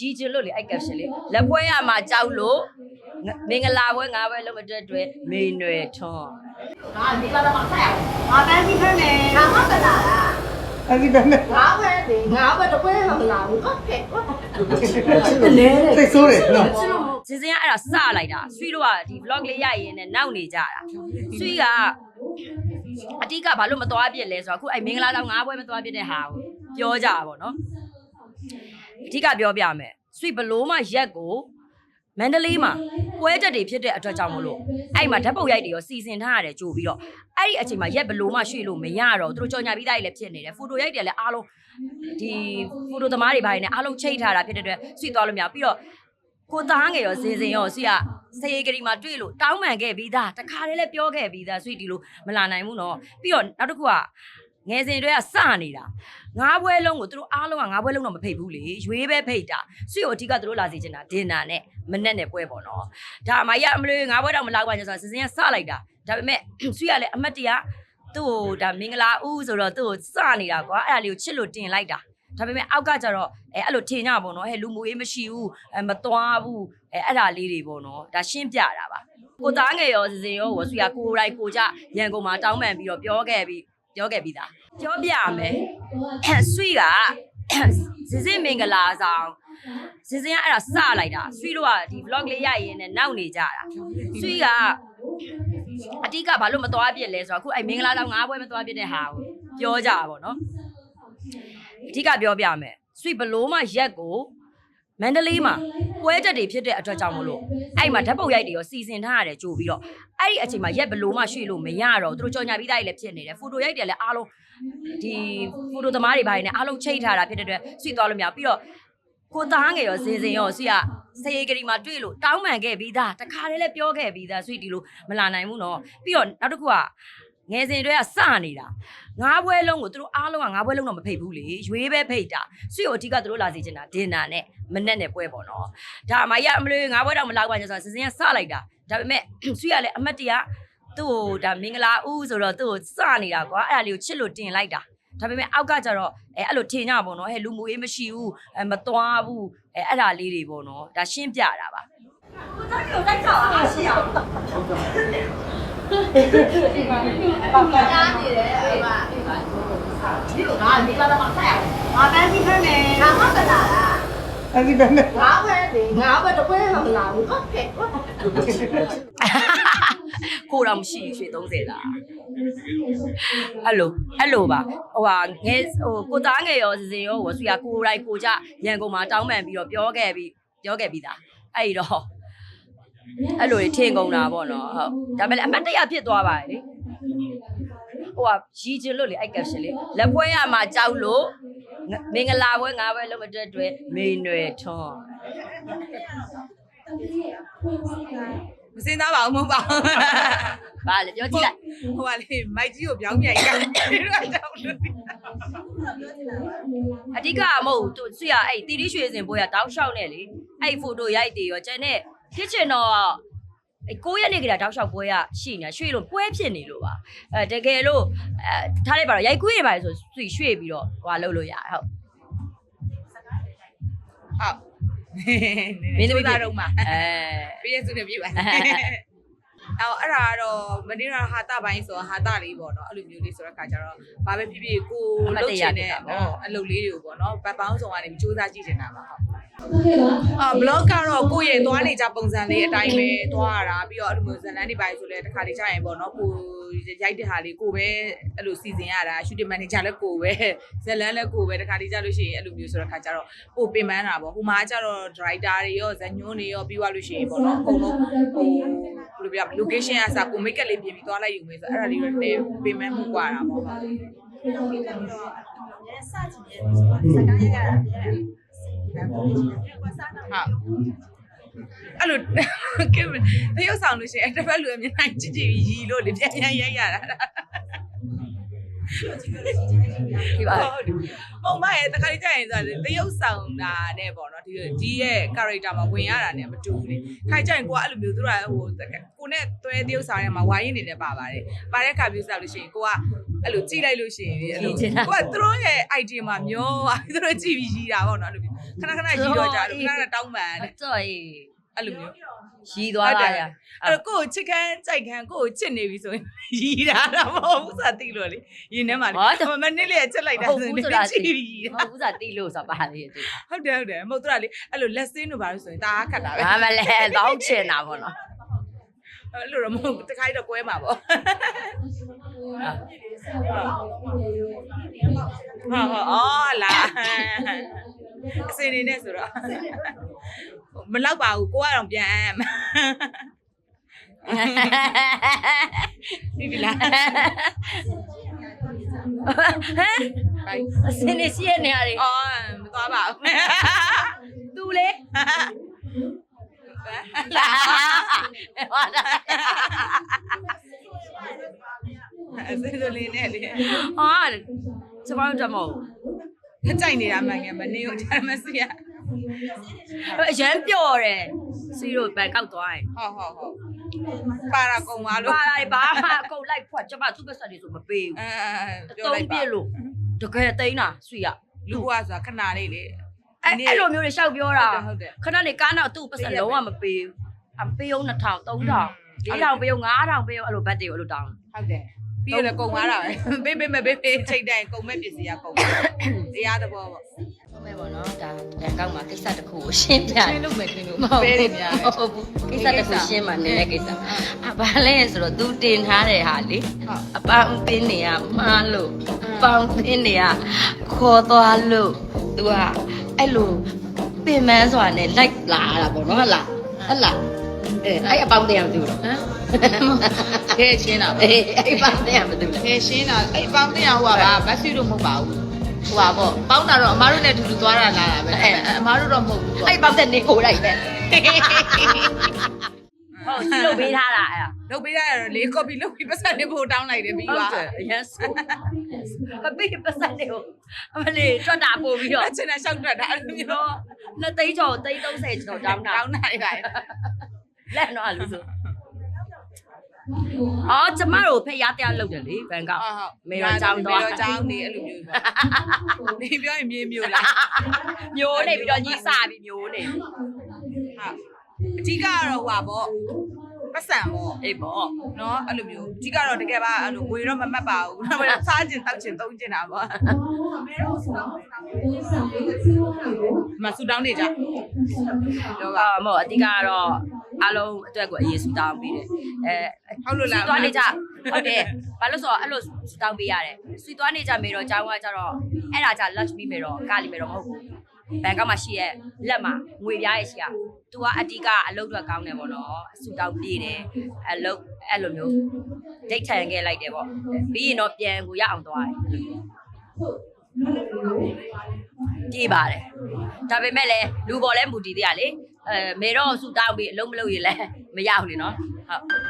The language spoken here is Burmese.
ရီချင်လို့လေအဲ့ caption လေးလက်ဖွဲရမှာကြောက်လို့ငမင်္ဂလာပွဲငါးပွဲလုံးမတက်တွေမေနွယ်ထွန်းငါဒီလာတော့မဆက်အောင်ငါတန်းပြီးဖက်မယ်ငါမကလာလားအဲ့ဒီတည်းနဲ့ငါပဲဒီငါပဲတော့ပဲမလာဘူးဟုတ်ကဲ့ဟုတ်စိတ်ဆိုးတယ်နော်စင်စင်ကအဲ့ဒါစလိုက်တာဆွီတို့ကဒီ vlog လေးရိုက်ရင်းနဲ့နောက်နေကြတာဆွီကအတိကဘာလို့မသွားပြစ်လဲဆိုတော့အခုအဲ့မင်္ဂလာဆောင်ငါးပွဲမသွားပြစ်တဲ့ဟာကိုပြောကြတာပေါ့နော် အဓိကပြောပြမယ်ဆွီဘလို့မှရက်ကိုမန္တလေးမှာပွဲတက်တွေဖြစ်တဲ့အတွက်ကြောင့်မလို့အဲ့မှာဓာတ်ပုံရိုက်တွေရောစီစဉ်ထားရတယ်ကြိုပြီးတော့အဲ့ဒီအချိန်မှာရက်ဘလို့မှရွှေ့လို့မရတော့သူတို့ကြော်ညာပြီးသားတွေလည်းဖြစ်နေတယ်ဖိုတိုရိုက်တယ်လည်းအားလုံးဒီဖိုတိုသမားတွေဘာတွေနဲ့အားလုံးချိတ်ထားတာဖြစ်တဲ့အတွက်ဆွီသွားလို့မရဘူးပြီးတော့ကိုသားငယ်ရောစင်စင်ရောဆီကစရေကလေးမှာတွေ့လို့တောင်းပန်ခဲ့ပြီးသားတခါတည်းလည်းပြောခဲ့ပြီးသားဆွေဒီလိုမလာနိုင်ဘူးနော်ပြီးတော့နောက်တစ်ခုက ငယ်စဉ်တွေကစနေတာငါးပွဲလုံးကိုသူတို့အားလုံးကငါးပွဲလုံးတော့မဖိတ်ဘူးလေရွေးပဲဖိတ်တာဆွေကိုအဓိကသူတို့လာစီချင်တာဒင်နာနဲ့မနဲ့နဲ့ပွဲပေါ့နော်ဒါအမကြီးကအမလေးငါးပွဲတော့မလောက်ပါနဲ့ဆိုတော့စင်စင်ကစလိုက်တာဒါပေမဲ့ဆွေကလည်းအမတ်တရသူ့ကိုဒါမင်္ဂလာဦးဆိုတော့သူ့ကိုစနေတာကွာအဲ့ဒါလေးကိုချစ်လို့တင်လိုက်တာဒါပေမဲ့အောက်ကကျတော့အဲအဲ့လိုထင်ကြပါတော့ဟဲ့လူမူရေးမရှိဘူးအဲမသွားဘူးအဲအဲ့ဒါလေးတွေပေါ့နော်ဒါရှင်းပြတာပါကိုသားငယ်ရောစစင်ရောဝဆွေကကိုယ်တိုင်ကိုကြရန်ကုန်မှာတောင်းပန်ပြီးတော့ပြောခဲ့ပြီး ပြောခဲ့ပြီးသားပြောပြမယ်ဆွေကစစင်မင်္ဂလာဆောင်စစင်ကအဲ့ဒါစလိုက်တာဆွေတို့ကဒီ vlog လေးရိုက်ရင်းနဲ့နောက်နေကြတာဆွေကအတိကဘာလို့မသွားပြစ်လဲဆိုတော့အခုအဲ့မင်္ဂလာဆောင်ငါးပွဲမသွားပြစ်တဲ့ဟာကိုပြောကြတာပေါ့နော်အဓိကပြောပြမယ်ဆွေဘလို့မှရက်ကို မန္တလေးမှာပွဲတက်တွေဖြစ်တဲ့အတွက်ကြောင့်မလို့အဲ့မှာဓာတ်ပုံရိုက်တွေရောစီစဉ်ထားရတယ်ကြိုပြီးတော့အဲ့ဒီအချိန်မှာရက်ဘလို့မှရွှေ့လို့မရတော့သူတို့ကြော်ညာပြီးသားတွေလည်းဖြစ်နေတယ်ဖိုတိုရိုက်တယ်လည်းအားလုံးဒီဖိုတိုသမားတွေဘာတွေနဲ့အားလုံးချိတ်ထားတာဖြစ်တဲ့အတွက်ဆွေသွားလို့မရပြီးတော့ကိုသားငယ်ရောစင်စင်ရောဆွေကစရေကလေးမှာတွေ့လို့တောင်းပန်ခဲ့ပြီးသားတခါတည်းလည်းပြောခဲ့ပြီးသားဆွေဒီလိုမလာနိုင်ဘူးနော်ပြီးတော့နောက်တစ်ခုက ငယ်စဉ်တွေကစနေတာငါးပွဲလုံးကိုသူတို့အားလုံးကငါးပွဲလုံးတော့မဖိတ်ဘူးလေရွေးပဲဖိတ်တာဆွေကိုအဓိကသူတို့လာစီချင်တာဒင်နာနဲ့မနဲ့နဲ့ပွဲပေါ့နော်ဒါအမကြီးကအမလေးငါးပွဲတော့မလောက်ပါနဲ့ဆိုတော့စစင်ကစလိုက်တာဒါပေမဲ့ဆွေကလည်းအမတ်တရသူ့ကိုဒါမင်္ဂလာဦးဆိုတော့သူ့ကိုစနေတာကွာအဲ့ဒါလေးကိုချစ်လို့တင်လိုက်တာဒါပေမဲ့အောက်ကကျတော့အဲအဲ့လိုထင်ကြပါတော့ဟဲ့လူမူရေးမရှိဘူးအဲမသွားဘူးအဲအဲ့ဒါလေးတွေပေါ့နော်ဒါရှင်းပြတာပါကိုတိုက်ချောက်အားရှိအောင် ဘာမှကြားနေတယ်အဲ့မှာဒီကငါဒီလာတော့မဆက်အောင်ငါတန်းပြီးဖက်မယ်ငါမကလာလားအဲ့ဒီတည်းနဲ့ငါပဲဒီငါပဲတော့ပဲမလာဘူးဟုတ်ကဲ့ဟုတ်ကိုတော့မရှိရွှေ30လားအဲ့လိုအဲ့လိုပါဟိုဟာငယ်ဟိုကိုသားငယ်ရောစစင်ရောဝဆွေကကိုယ်တိုင်ကိုကြရန်ကုန်မှာတောင်းပန်ပြီးတော့ပြောခဲ့ပြီးပြောခဲ့ပြီးသားအဲ့ဒီတော့ အဲ့လိုထင်ကုန်တာပေါ့နော်ဟုတ်ဒါပေမဲ့အမတ်တရဖြစ်သွားပါတယ်လေဟိုဟာရီချင်လို့လေအဲ့ caption လေးလက်ဖွဲရမှာကြောက်လို့ငမင်္ဂလာပွဲငါးပွဲလုံးမတက်တွေမေနွယ်ထွန်းမစင်သားပါဘူးမဟုတ်ပါဘူးဗာလေပြောကြည့်လိုက်ဟိုကလေမိုက်ကြီးကိုပြောင်းပြန်ရိုက်တယ်တော့ကြောက်လို့အဓိကမဟုတ်သူဆွေရအဲ့တီတီရွှေစင်ပွဲကတောက်လျှောက်နေလေအဲ့ဖိုတိုရိုက်တယ်ရောကျန်တဲ့ ဖြစ်ချင်တော့အဲ့9ရက်နေ့ကတည်းကတောက်လျှောက်ပွဲကရှိနေရွှေလို့ပွဲဖြစ်နေလို့ပါအဲတကယ်လို့အဲထားလိုက်ပါတော့ရိုက်ခွေးတွေပါလေဆိုဆွေရွှေပြီးတော့ဟွာလုပ်လို့ရတယ်ဟုတ်ဟုတ်မင်းသမီးသားတော့မှာအဲပြည့်စုံနေပြီပါအော်အဲ့ဒါကတော့မနေ့ကဟာတာပိုင်းဆိုတော့ဟာတာလေးပေါ့နော်အဲ့လိုမျိုးလေးဆိုတော့ခါကြတော့ဘာပဲဖြစ်ဖြစ်ကိုလုပ်ချင်တဲ့နော်အလုပ်လေးတွေကိုပေါ့နော်ဗတ်ပေါင်းဆောင်ကနေစူးစမ်းကြည့်နေတာပါဟုတ် အာ blog ကတော့ကိုယ့်ရဲ့သွားနေကြပုံစံလေးအတိုင်းပဲသွားရတာပြီးတော့အဲ့လိုမျိုးဇလန်းတွေပိုင်းဆိုလဲတစ်ခါတည်းကြာရင်ပေါ့နော်ကိုရိုက်တဲ့ဟာလေးကိုပဲအဲ့လိုစီစဉ်ရတာ shooting manager လည်းကိုပဲဇလန်းလည်းကိုပဲတစ်ခါတည်းကြာလို့ရှိရင်အဲ့လိုမျိုးဆိုတော့ခါကြတော့ပိုပင်ပန်းတာပေါ့ဟိုမှာကျတော့ driver တွေရောဇညွန်းတွေရောပြီးသွားလို့ရှိရင်ပေါ့နော်အကုန်လုံးဟိုဘယ်လိုပြော location အစားကို make up လေးပြင်ပြီးသွားလိုက်ယူမယ်ဆိုအဲ့ဒါလေးတော့နည်းပင်ပန်းမှုกว่าတာပေါ့ဟုတ် အဲ့ လိုကဲတရုပ်ဆောင်လို့ရှိရင်တစ်ဖက်လူအမြင်နိုင်ကြည့်ကြည့်ရီလို့လေပြန်ပြန်ရိုက်ရတာဒီပါဟုတ်တယ်။ပုံမရဲ့တခါလေးကြာရင်ဆိုတရုပ်ဆောင်တာနဲ့ပေါ့နော်ဒီဒီရဲ့ character မှာဝင်ရတာနဲ့မတူဘူးလေ။ခိုင်ကြာရင်ကိုကအဲ့လိုမျိုးသူတို့ကဟိုကိုနဲ့တွဲတရုပ်ဆောင်ထဲမှာဝိုင်းရင်းနေတယ်ပါပါတယ်။ပါတဲ့ခါမျိုးဆိုလို့ရှိရင်ကိုကအဲ့လိုကြည့်လိုက်လို့ရှိရင်အဲ့လိုကိုကသူတို့ရဲ့ idea မှာမျောသူတို့ကြည့်ပြီးရီးတာပေါ့နော်အဲ့လိုမျိုး ခဏခဏရီတော့ကြတယ်ခဏခဏတောင်းပန်တယ်တော်ရေးအဲ့လိုမျိုးရီးသွားတာရအဲ့တော့ကိုယ့်ကိုချစ်ခမ်းကြိုက်ခမ်းကိုယ့်ကိုချစ်နေပြီဆိုရင်ရီတာတော့မဟုတ်ဘူးဆိုတာသိလို့လေရင်ထဲမှာလေမနစ်လေးချစ်လိုက်တာဆိုရင်ချစ်ရီမဟုတ်ဘူးစားတီးလို့ဆိုပါလေသူဟုတ်တယ်ဟုတ်တယ်မဟုတ်တော့လေအဲ့လိုလက်စင်းတို့ဘာလို့ဆိုရင်ဒါခတ်တာပဲဘာမလဲတောင်းချင်တာပေါ့နော်အဲ့လိုတော့မဟုတ်တခါတော့ကွဲမှာပေါ့ဟာဟာအော်လာအ စင်းနေနဲ့ဆိုတော့မလောက်ပါဘူးကိုကတော့ပြန်အမ်းပြီလားဟမ်အစင်းနေရှိရနေရတယ်အော်မသွားပါဘူးသူလေလာဟာလာအစင်းစလေးနဲ့လေဟာစပောင်းတမော ကြိုက်နေတာမှန်ငယ်မနေကိုဒါမစီရအရန်ပျော်တယ်စီတို့ဘန်ကောက်သွားရင်ဟုတ်ဟုတ်ဟုတ်ပါရာကုံပါလို့ပါလာဘာမှအကုန်လိုက်ဖွက်ကျမသူ့ပတ်စံတွေဆိုမပေးဘူးအဲတုံးပြစ်လို့တကယ်သိန်းတာဆွေရလူကဆိုတာခဏလေးလေအဲ့အဲ့လိုမျိုးတွေရှောက်ပြောတာဟုတ်တယ်ခဏနေကားနောက်သူ့ပတ်စံလုံးဝမပေးဘူးအပေးအောင်2000 3000 4000ပေးအောင်9000ပေးအောင်အဲ့လိုဘတ်တွေကိုအဲ့လိုတောင်းဟုတ်တယ် ပြီးရလေကုံသွားတာပဲပေးပေးမဲ့ပေးပေးချိန်တိုင်းကုံမဲ့ပစ္စည်းကကုံတရားသဘောပေါ့ဟုတ်မယ်ပေါ့နော်ဒါဘန်ကောက်မှာကိစ္စတစ်ခုကိုရှင်းပြရှင်းလို့မယ်ရှင်းလို့မဟုတ်ပေးဘူးတယ်များမဟုတ်ဘူးကိစ္စတစ်ခုရှင်းမှနေတဲ့ကိစ္စအဘာလဲဆိုတော့ तू တင်ထားတဲ့ဟာလေဟုတ်အပေါင်းအသင်းတွေကမှားလို့အပေါင်းအသင်းတွေကခေါ်သွားလို့ तू ကအဲ့လိုပင်မန်းစွာနဲ့လိုက်လာတာပေါ့နော်ဟုတ်လားဟုတ်လားအဲအဲ့အပေါင်းအသင်းကမသိဘူးတော့ဟမ် ခဲရှင်းတာအေးအဲ့အပေါင်းအသင်းကမသိဘူးလားခဲရှင်းတာအဲ့ပေါင်းတင်ရဟိုကပါမက်ဆီတို့မဟုတ်ပါဘူးဟိုပါပေါ့ပေါင်းတာတော့အမားတို့နဲ့အတူတူသွားတာလာတာပဲအမားတို့တော့မဟုတ်ဘူးအဲ့အပေါင်းအသင်းနေကိုလိုက်ပဲဟုတ်စီလို့ပေးထားတာအဲ့ဒါလုပ်ပေးရတော့လေး copy လုပ်ပြီးပတ်စံနေဖို့တောင်းလိုက်တယ်ပြီးဟုတ်ပါတယ်အရင်ဆိုမပေးပတ်စံနေကိုအမလေးတွတ်တာပို့ပြီးတော့အချင်းနဲ့ရှောက်တတ်တာအဲ့လိုမျိုးတော့နှစ်သိန်းကျော်သိန်း30ကျော်တောင်းတာတောင်းတာတွေပါလက်တော့လူဆို အော်ကျမတို့ဖေးရတရားလုပ်တယ်လေဘန်ကောက်ဟုတ်ဟုတ်မေရောကျောင်းသွားမေရောကျောင်းနေအဲ့လိုမျိုးပေါ့နေပြောရင်မြေမျိုးလားမျိုးနေပြီးတော့ညီးစားပြီးမျိုးနေဟုတ်အကြီးကတော့ဟွာပေါ့ပတ်စံပေါ့အေးပေါ့နော်အဲ့လိုမျိုးအကြီးကတော့တကယ်ပါအဲ့လိုငွေတော့မမှတ်ပါဘူးဒါပေမဲ့စားကျင်တောက်ကျင်သုံးကျင်တာပေါ့မဆူတောင်းနေကြတော့ပါအော်မဟုတ်အတိကကတော့ အားလုံးအတွက်ကိုအရေးဆူတောင်းပေးတယ်အဲဟုတ်လို့လားစီသွားနေကြဟုတ်တယ်ဘာလို့ဆိုတော့အဲ့လိုဆူတောင်းပေးရတယ်စီသွားနေကြမေတော့ကျောင်းကကြတော့အဲ့ဒါကြ lunch ပြီးမေတော့ကားလီမေတော့မဟုတ်ဘူးဘန်ကောက်မှာရှိရဲ့လက်မှာငွေပြားရဲ့ရှိရ။ तू ကအတိကအလုပ်အတွက်ကောင်းတယ်ပေါ့နော်။အဆူတောင်းပြေးတယ်။အလုပ်အဲ့လိုမျိုးဒိတ်ထန်ခဲ့လိုက်တယ်ပေါ့။ပြီးရင်တော့ပြန်ကိုရအောင်သွားတယ်။ပြေးပါတယ်။ဒါပေမဲ့လည်းလူပေါ်လဲမူတည်သေးရလေ။ အဲမေတော့ဆူတောင်းပြီးအလုံးမလုပ်ရင်လည်းမရဘူးလေနော်။ဟုတ်